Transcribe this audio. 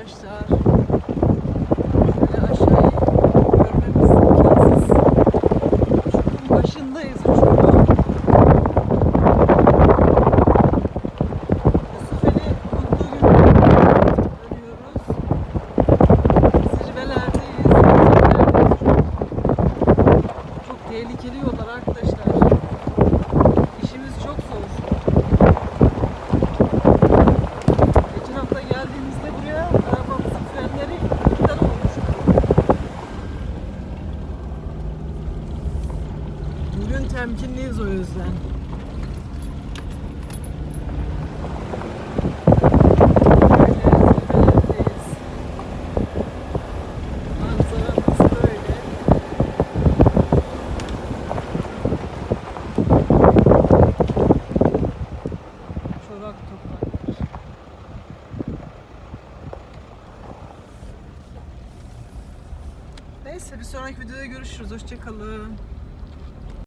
arkadaşlar. Şöyle aşağıyı görmemiz imkansız. Uçurumun başındayız uçurumun. Yusufeli mutlu gün arıyoruz. Zirvelerdeyiz. zirvelerdeyiz. Çok tehlikeli yollar arkadaşlar. Bugün temkinliyiz o yüzden. Neyse bir sonraki videoda görüşürüz. Hoşçakalın.